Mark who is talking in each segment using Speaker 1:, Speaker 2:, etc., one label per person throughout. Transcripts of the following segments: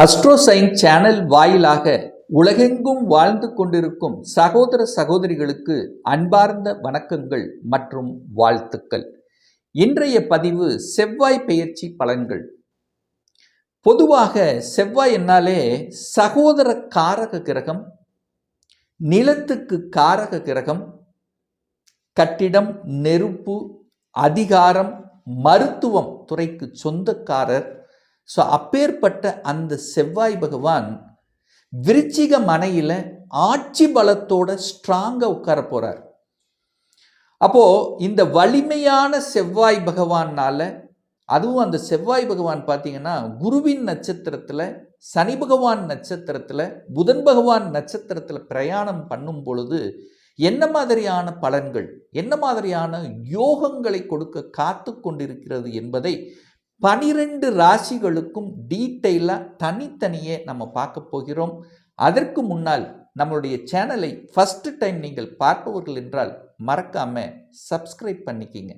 Speaker 1: அஸ்ட்ரோசைன் channel வாயிலாக உலகெங்கும் வாழ்ந்து கொண்டிருக்கும் சகோதர சகோதரிகளுக்கு அன்பார்ந்த வணக்கங்கள் மற்றும் வாழ்த்துக்கள். இன்றைய பதிவு செவ்வாய் பெயர்ச்சி பலன்கள். பொதுவாக செவ்வாய் என்னாலே சகோதர காரக கிரகம் நிலத்துக்கு காரக கிரகம் கட்டிடம் நெருப்பு அதிகாரம் மருத்துவம் துறைக்கு சொந்தக்காரர் ஸோ அப்பேற்பட்ட அந்த செவ்வாய் பகவான் விருச்சிக மனையில் ஆட்சி பலத்தோட ஸ்ட்ராங்காக உட்கார போகிறார் அப்போது இந்த வலிமையான செவ்வாய் பகவான்னால் அதுவும் அந்த செவ்வாய் பகவான் பார்த்தீங்கன்னா குருவின் நட்சத்திரத்தில் சனி பகவான் நட்சத்திரத்தில் புதன் பகவான் நட்சத்திரத்தில் பிரயாணம் பண்ணும் பொழுது என்ன மாதிரியான பலன்கள் என்ன மாதிரியான யோகங்களை கொடுக்க காத்து கொண்டிருக்கிறது என்பதை பனிரெண்டு ராசிகளுக்கும் டீட்டெயிலாக தனித்தனியே நம்ம பார்க்க போகிறோம். அதற்கு முன்னால் நம்மளுடைய சேனலை ஃபஸ்ட்டு டைம் நீங்கள் பார்ப்பவர்கள் என்றால் மறக்காம சப்ஸ்கிரைப் பண்ணிக்கிங்க.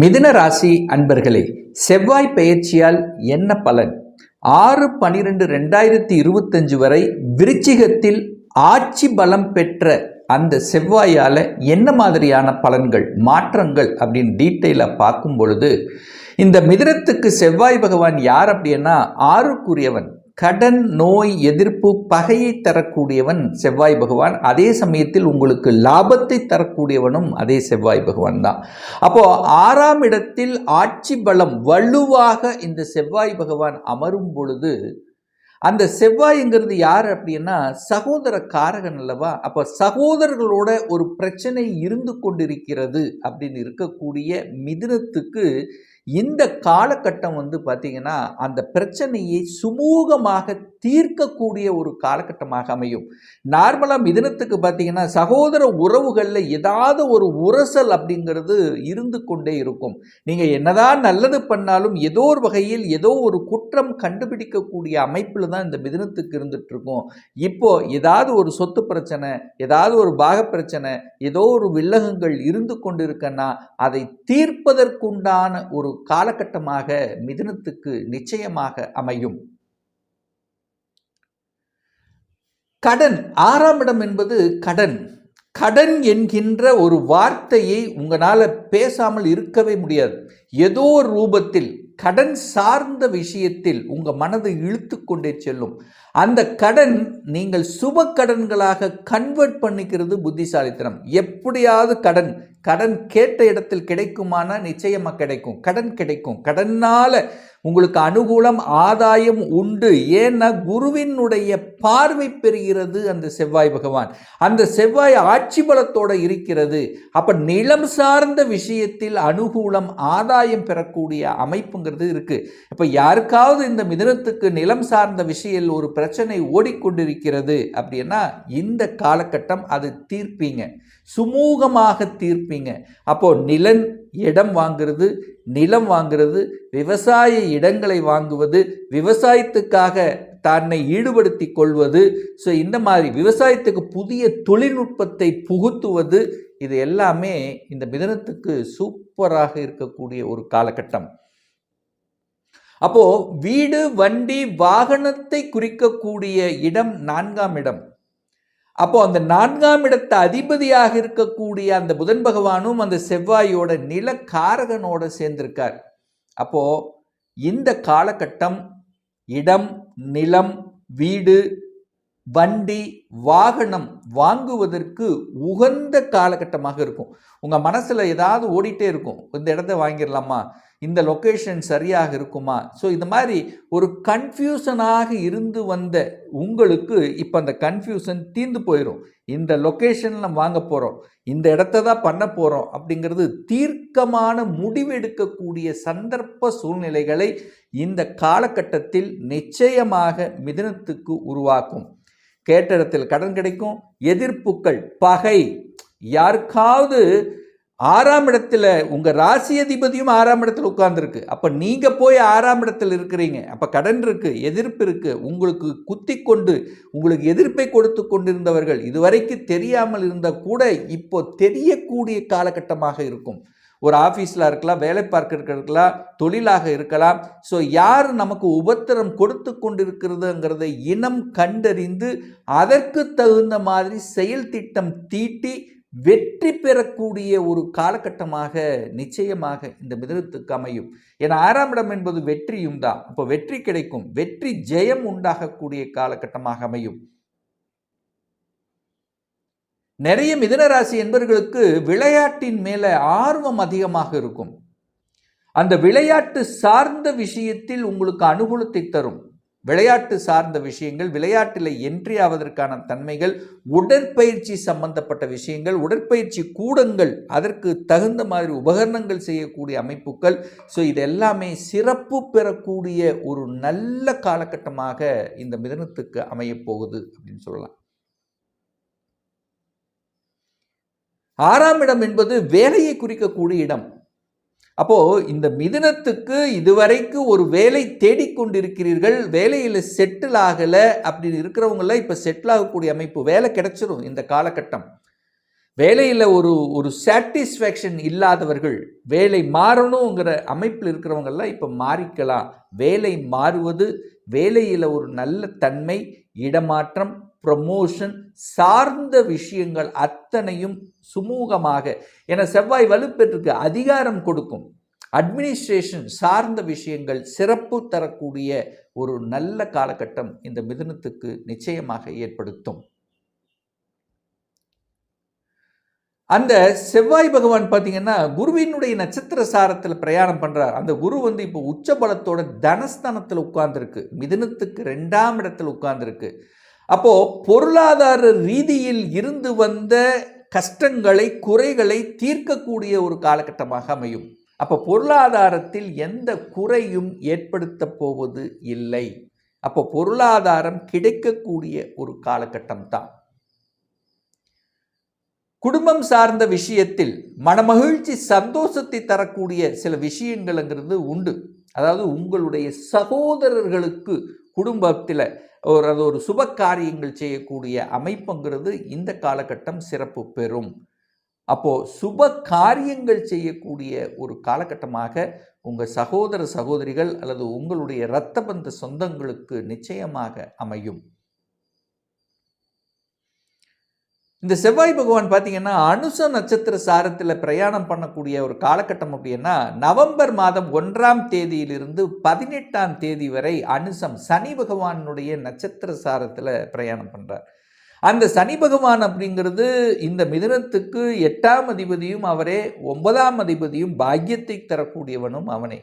Speaker 1: மிதுன ராசி அன்பர்களே செவ்வாய் பயிற்சியால் என்ன பலன்? ஆறு பனிரெண்டு ரெண்டாயிரத்தி இருபத்தஞ்சு வரை விருச்சிகத்தில் ஆட்சி பலம் பெற்ற அந்த செவ்வாயால் என்ன மாதிரியான பலன்கள் மாற்றங்கள் அப்படின்னு டீட்டெயிலாக பார்க்கும் பொழுது இந்த மிதிரத்துக்கு செவ்வாய் பகவான் யார் அப்படின்னா ஆறுக்குரியவன். கடன் நோய் எதிர்ப்பு பகையை தரக்கூடியவன் செவ்வாய் பகவான். அதே சமயத்தில் உங்களுக்கு லாபத்தை தரக்கூடியவனும் அதே செவ்வாய் பகவான் தான். அப்போ ஆறாம் இடத்தில் ஆட்சி பலம் வலுவாக இந்த செவ்வாய் பகவான் அமரும் பொழுது அந்த செவ்வாய்ங்கிறது யார் அப்படின்னா சகோதர காரகன் அல்லவா? அப்போ சகோதரர்களோட ஒரு பிரச்சனை இருந்து கொண்டிருக்கிறது அப்படின்னு இருக்கக்கூடிய மிதுனத்துக்கு இந்த காலகட்டம் வந்து பார்த்திங்கன்னா அந்த பிரச்சனையை சுமூகமாக தீர்க்கக்கூடிய ஒரு காலகட்டமாக அமையும். நார்மலாக மிதனத்துக்கு பார்த்தீங்கன்னா சகோதர உறவுகளில் ஏதாவது ஒரு உரசல் அப்படிங்கிறது இருந்து கொண்டே இருக்கும். நீங்கள் என்னதான் நல்லது பண்ணாலும் ஏதோ ஒரு வகையில் ஏதோ ஒரு குற்றம் கண்டுபிடிக்கக்கூடிய அமைப்பில் தான் இந்த மிதனத்துக்கு இருந்துகிட்ருக்கும் இப்போது ஏதாவது ஒரு சொத்து பிரச்சனை ஏதாவது ஒரு பாக பிரச்சனை ஏதோ ஒரு வில்லகங்கள் இருந்து கொண்டிருக்கன்னா அதை தீர்ப்பதற்குண்டான ஒரு காலகட்டமாக மிதுனத்துக்கு நிச்சயமாக அமையும். கடன். ஆறாம் இடம் என்பது கடன். கடன் என்கின்ற ஒரு வார்த்தையை உங்களால் பேசாமல் இருக்கவே முடியாது. ஏதோ ஒரு ரூபத்தில் கடன் சார்ந்த விஷயத்தில் உங்கள் மனதை இழுத்து கொண்டே செல்லும். அந்த கடன் நீங்கள் சுப கடன்களாக கன்வெர்ட் பண்ணிக்கிறது புத்திசாலித்தனம். எப்படியாவது கடன் கடன் கேட்ட இடத்தில் கிடைக்குமானா நிச்சயமாக கிடைக்கும். கடன் கிடைக்கும். கடனால் உங்களுக்கு அனுகூலம் ஆதாயம் உண்டு. ஏன்னா குருவினுடைய பார்வை பெறுகிறது அந்த செவ்வாய் பகவான். அந்த செவ்வாய் ஆட்சி பலத்தோடு இருக்கிறது. அப்போ நிலம் சார்ந்த விஷயத்தில் அனுகூலம் ஆதாயம் பெறக்கூடிய அமைப்புங்கிறது இருக்குது இப்போ யாருக்காவது இந்த மிதனத்துக்கு நிலம் சார்ந்த விஷயம் ஒரு பிரச்சனை ஓடிக்கொண்டிருக்கிறது அப்படின்னா இந்த காலகட்டம் அது தீர்ப்பீங்க. சுமூகமாக தீர்ப்பீங்க. அப்போ நிலன் இடம் வாங்கிறது நிலம் வாங்கிறது விவசாய இடங்களை வாங்குவது விவசாயத்துக்காக தன்னை ஈடுபடுத்தி கொள்வது ஸோ இந்த மாதிரி விவசாயத்துக்கு புதிய தொழில்நுட்பத்தை புகுத்துவது இது எல்லாமே இந்த மிதனத்துக்கு சூப்பராக இருக்கக்கூடிய ஒரு காலகட்டம். அப்போ வீடு வண்டி வாகனத்தை குறிக்கக்கூடிய இடம் நான்காம் இடம். அப்போ அந்த நான்காம் இடத்த அதிபதியாக இருக்கக்கூடிய அந்த புதன் பகவானும் அந்த செவ்வாயோட நில காரகனோட சேர்ந்திருக்கார். அப்போ இந்த காலகட்டம் இடம் நிலம் வீடு வண்டி வாகனம் வாங்குவதற்கு உகந்த காலகட்டமாக இருக்கும். உங்கள் மனசில் ஏதாவது ஓடிட்டே இருக்கும். இந்த இடத்த வாங்கிடலாமா? இந்த லொக்கேஷன் சரியாக இருக்குமா? ஸோ இந்த மாதிரி ஒரு கன்ஃபியூஷனாக இருந்து வந்த உங்களுக்கு இப்போ அந்த கன்ஃபியூஷன் தீர்ந்து போயிடும் இந்த லொக்கேஷனில் வாங்க போகிறோம் இந்த இடத்த தான் பண்ண போகிறோம் அப்படிங்கிறது தீர்க்கமான முடிவெடுக்கக்கூடிய சந்தர்ப்ப சூழ்நிலைகளை இந்த காலகட்டத்தில் நிச்சயமாக மிதனத்துக்கு உருவாக்கும். கேட்ட இடத்தில் கடன் கிடைக்கும். எதிர்ப்புகள் பகை. யாருக்காவது ஆறாம் இடத்துல உங்கள் ராசி அதிபதியும் ஆறாம் இடத்துல உட்கார்ந்துருக்கு. அப்போ நீங்கள் போய் ஆறாம் இடத்துல இருக்கிறீங்க. அப்போ கடன் இருக்குது எதிர்ப்பு இருக்குது உங்களுக்கு குத்தி கொண்டு உங்களுக்கு எதிர்ப்பை கொடுத்து கொண்டிருந்தவர்கள் இதுவரைக்கும் தெரியாமல் இருந்தால் கூட இப்போ தெரியக்கூடிய காலகட்டமாக இருக்கும். ஒரு ஆஃபீஸில் இருக்கலாம் வேலை பார்க்க இருக்கலாம் தொழிலாக இருக்கலாம். ஸோ யார் நமக்கு உபத்திரம் கொடுத்து கொண்டிருக்கிறதுங்கிறத இனம் கண்டறிந்து அதற்கு தகுந்த மாதிரி செயல் திட்டம் தீட்டி வெற்றி பெறக்கூடிய ஒரு காலகட்டமாக நிச்சயமாக இந்த மிதனத்துக்கு அமையும். ஏன்னா ஆறாம் இடம் என்பது வெற்றியும் தான் இப்போ வெற்றி கிடைக்கும். வெற்றி ஜெயம் உண்டாகக்கூடிய காலகட்டமாக அமையும். நிறைய மிதனராசி என்பவர்களுக்கு விளையாட்டின் மேலே ஆர்வம் அதிகமாக இருக்கும். அந்த விளையாட்டு சார்ந்த விஷயத்தில் உங்களுக்கு அனுகூலத்தை தரும். விளையாட்டு சார்ந்த விஷயங்கள் விளையாட்டில் என்ட்ரி ஆவதற்கான தன்மைகள் உடற்பயிற்சி சம்பந்தப்பட்ட விஷயங்கள் உடற்பயிற்சி கூடங்கள் அதற்கு தகுந்த மாதிரி உபகரணங்கள் செய்யக்கூடிய அமைப்புகள். ஸோ இது எல்லாமே சிறப்பு பெறக்கூடிய ஒரு நல்ல காலகட்டமாக இந்த மிதனத்துக்கு அமையப் போகுது அப்படின்னு சொல்லலாம். ஆறாம் இடம் என்பது வேலையை குறிக்கக்கூடிய இடம். அப்போ இந்த மிதுனத்துக்கு இதுவரைக்கு ஒரு வேலை தேடிக்கொண்டிருக்கிறீர்கள் வேலையில் செட்டில் ஆகலை அப்படின்னு இருக்கிறவங்கள இப்போ செட்டில் ஆகக்கூடிய அமைப்பு வேலை கிடைச்சிரும் இந்த காலகட்டம். வேலையில் ஒரு ஒரு சாட்டிஸ்ஃபேக்ஷன் இல்லாதவர்கள் வேலை மாறணுங்கிற அமைப்பில் இருக்கிறவங்கெல்லாம் இப்போ மாறிக்கலாம். வேலை மாறுவது வேலையில் ஒரு நல்ல தன்மை இடமாற்றம் ப்ரமோஷன் சார்ந்த விஷயங்கள் அத்தனையும் சுமூகமாக. என செவ்வாய் வலுப்பெற்றுக்கு அதிகாரம் கொடுக்கும். அட்மினிஸ்ட்ரேஷன் சார்ந்த விஷயங்கள் சிறப்பு தரக்கூடிய ஒரு நல்ல காலகட்டம் இந்த மிதனத்துக்கு நிச்சயமாக ஏற்படுத்தும். அந்த செவ்வாய் பகவான் பார்த்தீங்கன்னா குருவினுடைய நட்சத்திர சாரத்தில் பிரயாணம் பண்ணுறார் அந்த குரு வந்து இப்போ உச்சபலத்தோட தனஸ்தானத்தில் உட்கார்ந்துருக்கு. மிதனத்துக்கு ரெண்டாம் இடத்தில் உட்கார்ந்துருக்கு. அப்போது பொருளாதார ரீதியில் இருந்து வந்த கஷ்டங்களை குறைகளை தீர்க்கக்கூடிய ஒரு காலகட்டமாக அமையும். அப்போ பொருளாதாரத்தில் எந்த குறையும் ஏற்படுத்த போவது இல்லை. அப்போ பொருளாதாரம் கிடைக்கக்கூடிய ஒரு காலகட்டம் தான். குடும்பம் சார்ந்த விஷயத்தில் மனமகிழ்ச்சி சந்தோஷத்தை தரக்கூடிய சில விஷயங்கள்ங்கிறது உண்டு. அதாவது உங்களுடைய சகோதரர்களுக்கு குடும்பத்தில் ஒரு அது ஒரு சுப காரியங்கள் செய்யக்கூடிய அமைப்புங்கிறது இந்த காலகட்டம் சிறப்பு பெறும். அப்போது சுப காரியங்கள் செய்யக்கூடிய ஒரு காலகட்டமாக உங்கள் சகோதர சகோதரிகள் அல்லது உங்களுடைய இரத்த பந்த சொந்தங்களுக்கு நிச்சயமாக அமையும். இந்த செவ்வாய் பகவான் பார்த்தீங்கன்னா அனுச நட்சத்திர சாரத்தில் பிரயாணம் பண்ணக்கூடிய ஒரு காலகட்டம் அப்படின்னா நவம்பர் மாதம் ஒன்றாம் தேதியிலிருந்து பதினெட்டாம் தேதி வரை அனுசம் சனி பகவானுடைய நட்சத்திர சாரத்தில் பிரயாணம் பண்ணுறார் அந்த சனி பகவான் அப்படிங்கிறது இந்த மிதனத்துக்கு எட்டாம் அதிபதியும் அவரே ஒன்பதாம் அதிபதியும் பாக்கியத்தை தரக்கூடியவனும் அவனே.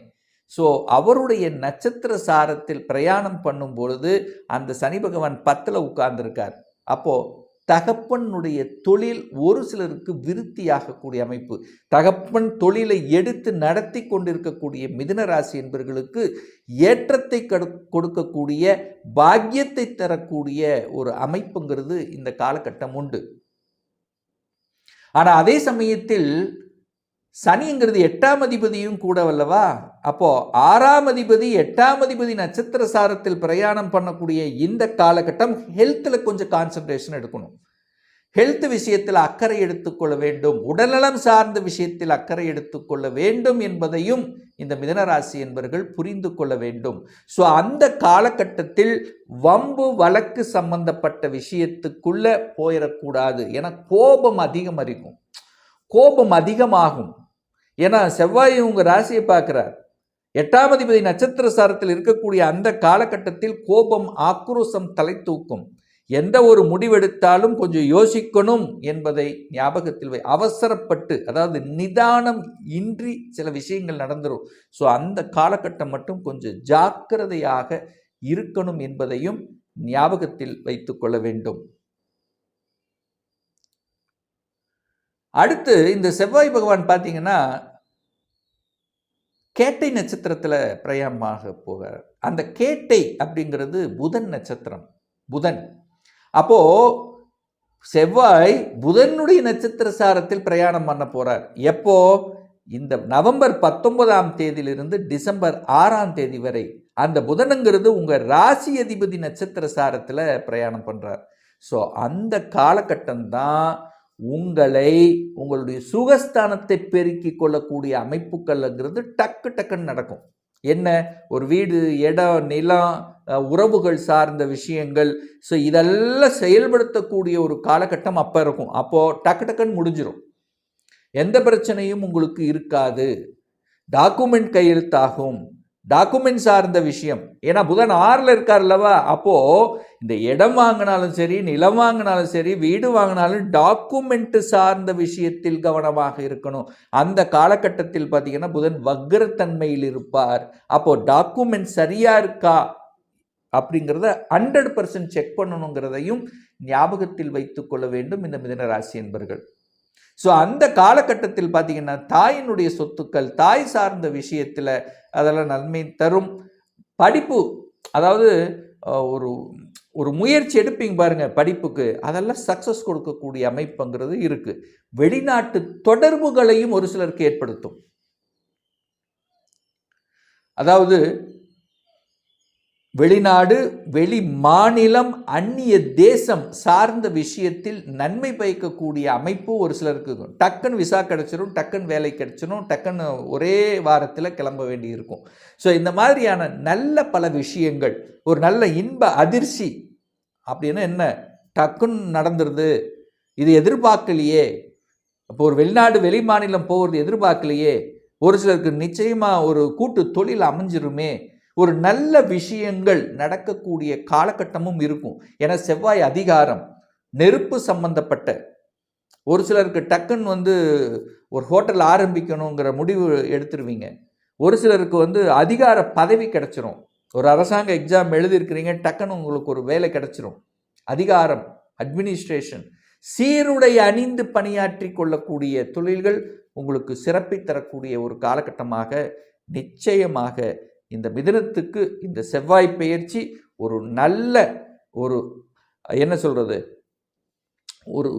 Speaker 1: ஸோ அவருடைய நட்சத்திர சாரத்தில் பிரயாணம் பண்ணும் பொழுது அந்த சனி பகவான் பத்தில் உட்கார்ந்துருக்கார். அப்போது தகப்பனுடைய தொழில் ஒரு சிலருக்கு விருத்தியாகக்கூடிய அமைப்பு. தகப்பன் தொழிலை எடுத்து நடத்தி கொண்டிருக்கக்கூடிய மிதுனராசி என்பவர்களுக்கு ஏற்றத்தை கொடுக்கக்கூடிய பாக்கியத்தை தரக்கூடிய ஒரு அமைப்புங்கிறது இந்த காலகட்டம் உண்டு. ஆனால் அதே சமயத்தில் சனிங்கிறது எட்டாம் அதிபதியும் கூட வல்லவா அப்போ ஆறாம் அதிபதி எட்டாம் அதிபதி நட்சத்திர சாரத்தில் பிரயாணம் பண்ணக்கூடிய இந்த காலகட்டம் ஹெல்த்தில் கொஞ்சம் கான்சன்ட்ரேஷன் எடுக்கணும். ஹெல்த் விஷயத்தில் அக்கறை எடுத்துக்கொள்ள வேண்டும். உடல்நலம் சார்ந்த விஷயத்தில் அக்கறை எடுத்துக்கொள்ள வேண்டும் என்பதையும் இந்த மிதனராசி என்பவர்கள் புரிந்து கொள்ள வேண்டும். ஸோ அந்த காலகட்டத்தில் வம்பு வழக்கு சம்பந்தப்பட்ட விஷயத்துக்குள்ளே போயிடக்கூடாது. என கோபம் அதிகம் இருக்கும் கோபம் அதிகமாகும். ஏன்னா செவ்வாய் உங்கள் ராசியை பார்க்குறார். எட்டாம் அதிபதி நட்சத்திர சாரத்தில் இருக்கக்கூடிய அந்த காலகட்டத்தில் கோபம் ஆக்ரோசம் தலை தூக்கும் எந்த ஒரு முடிவெடுத்தாலும் கொஞ்சம் யோசிக்கணும் என்பதை ஞாபகத்தில் வை. அவசரப்பட்டு அதாவது நிதானம் இன்றி சில விஷயங்கள் நடந்துடும் ஸோ அந்த காலகட்டம் மட்டும் கொஞ்சம் ஜாக்கிரதையாக இருக்கணும் என்பதையும் ஞாபகத்தில் வைத்துக்கொள்ள வேண்டும். அடுத்து இந்த செவ்வாய் பகவான் பார்த்தீங்கன்னா கேட்டை நட்சத்திரத்தில் பிரயாணமாக போகிறார். அந்த கேட்டை அப்படிங்கிறது புதன் நட்சத்திரம். புதன். அப்போது செவ்வாய் புதனுடைய நட்சத்திர சாரத்தில் பிரயாணம் பண்ண போகிறார் எப்போ? இந்த நவம்பர் பத்தொன்பதாம் தேதியிலிருந்து டிசம்பர் ஆறாம் தேதி வரை. அந்த புதனுங்கிறது உங்கள் ராசி அதிபதி நட்சத்திர சாரத்தில் பிரயாணம் பண்ணுறார் ஸோ அந்த காலகட்டம் தான் உங்களை உங்களுடைய சுகஸ்தானத்தை பெருக்கி கொள்ளக்கூடிய அமைப்புகள்ங்கிறது டக்கு டக்குன்னு நடக்கும். என்ன? ஒரு வீடு இடம் நிலம் உறவுகள் சார்ந்த விஷயங்கள். ஸோ இதெல்லாம் செயல்படுத்தக்கூடிய ஒரு காலகட்டம் அப்போ இருக்கும். அப்போது டக்கு டக்குன்னு முடிஞ்சிடும் எந்த பிரச்சனையும் உங்களுக்கு இருக்காது. டாக்குமெண்ட் கையெழுத்தாகும். டாக்குமெண்ட் சார்ந்த விஷயம். ஏன்னா புதன் ஆறில் இருக்கார் அல்லவா? அப்போது இந்த இடம் வாங்கினாலும் சரி நிலம் வாங்கினாலும் சரி வீடு வாங்கினாலும் டாக்குமெண்ட் சார்ந்த விஷயத்தில் கவனமாக இருக்கணும். அந்த காலகட்டத்தில் பார்த்தீங்கன்னா புதன் வக்ரத்தன்மையில் இருப்பார். அப்போது டாக்குமெண்ட் சரியாக இருக்கா அப்படிங்கிறத ஹண்ட்ரட் பர்சன்ட் செக் பண்ணணுங்கிறதையும் ஞாபகத்தில் வைத்துக் கொள்ள வேண்டும் இந்த மிதன ராசி என்பர்கள். ஸோ அந்த காலகட்டத்தில் பார்த்தீங்கன்னா தாயினுடைய சொத்துக்கள் தாய் சார்ந்த விஷயத்தில் அதெல்லாம் நன்மை தரும். படிப்பு அதாவது ஒரு ஒரு முயற்சி எடுப்பீங்க பாருங்க படிப்புக்கு. அதெல்லாம் சக்ஸஸ் கொடுக்கக்கூடிய அமைப்புங்கிறது இருக்கு. வெளிநாட்டு தொடர்புகளையும் ஒரு சிலருக்கு ஏற்படுத்தும். அதாவது வெளிநாடு வெளி மாநிலம் அந்நிய தேசம் சார்ந்த விஷயத்தில் நன்மை பயக்கக்கூடிய அமைப்பு ஒரு சிலருக்கு இருக்கும். டக்குன்னு விசா கிடச்சிரும் டக்குன்னு வேலை கிடச்சிரும் டக்குன்னு ஒரே வாரத்தில் கிளம்ப வேண்டி இருக்கும் ஸோ இந்த மாதிரியான நல்ல பல விஷயங்கள் ஒரு நல்ல இன்ப அதிர்ச்சி அப்படின்னா என்ன? டக்குன்னு நடந்துருது. இது எதிர்பார்க்கலையே. அப்போ ஒரு வெளிநாடு வெளி மாநிலம் போகிறது எதிர்பார்க்கலையே. ஒரு சிலருக்கு நிச்சயமாக ஒரு கூட்டு தொழில் அமைஞ்சிருமே. ஒரு நல்ல விஷயங்கள் நடக்கக்கூடிய காலகட்டமும் இருக்கும். ஏன்னா செவ்வாய் அதிகாரம் நெருப்பு சம்பந்தப்பட்ட. ஒரு சிலருக்கு டக்குன்னு வந்து ஒரு ஹோட்டல் ஆரம்பிக்கணுங்கிற முடிவு எடுத்துருவீங்க. ஒரு சிலருக்கு வந்து அதிகார பதவி கிடச்சிரும். ஒரு அரசாங்க எக்ஸாம் எழுதியிருக்கிறீங்க டக்குன்னு உங்களுக்கு ஒரு வேலை கிடச்சிரும். அதிகாரம் அட்மினிஸ்ட்ரேஷன் சீருடை அணிந்து பணியாற்றி கொள்ளக்கூடிய தொழில்கள் உங்களுக்கு சிறப்பை தரக்கூடிய ஒரு காலகட்டமாக நிச்சயமாக இந்த மிதனத்துக்கு இந்த செவ்வாய் பயிற்சி ஒரு நல்ல ஒரு என்ன சொல்கிறது ஒரு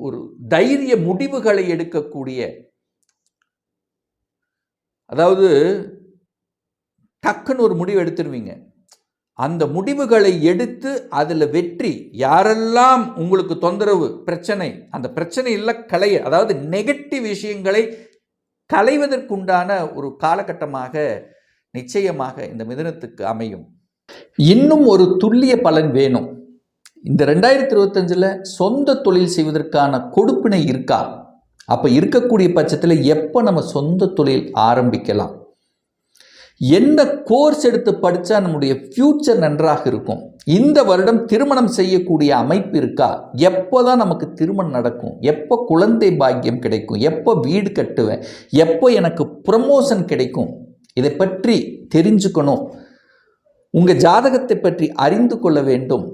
Speaker 1: ஒரு தைரிய முடிவுகளை எடுக்கக்கூடிய அதாவது டக்குன்னு ஒரு முடிவு எடுத்துருவீங்க. அந்த முடிவுகளை எடுத்து அதில் வெற்றி யாரெல்லாம் உங்களுக்கு தொந்தரவு பிரச்சனை அந்த பிரச்சனையில் களைய அதாவது நெகட்டிவ் விஷயங்களை களைவதற்குண்டான ஒரு காலகட்டமாக நிச்சயமாக இந்த மிதனத்துக்கு அமையும். இன்னும் ஒரு துல்லிய பலன் வேணும். இந்த ரெண்டாயிரத்தி இருபத்தஞ்சில் சொந்த தொழில் செய்வதற்கான கொடுப்பினை இருக்கா? அப்போ இருக்கக்கூடிய பட்சத்தில் எப்போ நம்ம சொந்த தொழில் ஆரம்பிக்கலாம்? என்ன கோர்ஸ் எடுத்து படித்தா நம்முடைய ஃப்யூச்சர் நன்றாக இருக்கும்? இந்த வருடம் திருமணம் செய்யக்கூடிய அமைப்பு இருக்கா? எப்போ தான் நமக்கு திருமணம் நடக்கும்? எப்போ குழந்தை பாக்கியம் கிடைக்கும்? எப்போ வீடு கட்டுவேன்? எப்போ எனக்கு ப்ரமோஷன் கிடைக்கும்? இதை பற்றி தெரிஞ்சுக்கணும். உங்கள் ஜாதகத்தை பற்றி அறிந்து கொள்ள வேண்டும்.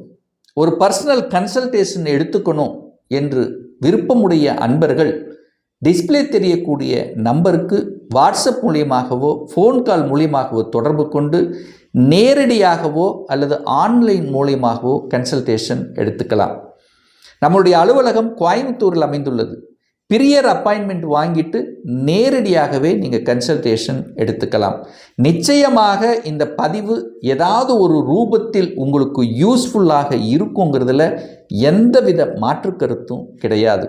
Speaker 1: ஒரு பர்சனல் கன்சல்டேஷன் எடுத்துக்கணும் என்று விருப்பமுடைய அன்பர்கள் டிஸ்ப்ளே தெரியக்கூடிய நம்பருக்கு வாட்ஸ்அப் மூலியமாகவோ ஃபோன் கால் மூலியமாகவோ தொடர்பு கொண்டு நேரடியாகவோ அல்லது ஆன்லைன் மூலியமாகவோ கன்சல்டேஷன் எடுத்துக்கலாம். நம்மளுடைய அலுவலகம் கோயம்புத்தூரில் அமைந்துள்ளது. பிரியர் அப்பாயின்மெண்ட் வாங்கிட்டு நேரடியாகவே நீங்கள் கன்சல்டேஷன் எடுத்துக்கலாம். நிச்சயமாக இந்த பதிவு ஏதாவது ஒரு ரூபத்தில் உங்களுக்கு யூஸ்ஃபுல்லாக இருக்குங்கிறதுல எந்தவித மாற்று கருத்தும் கிடையாது.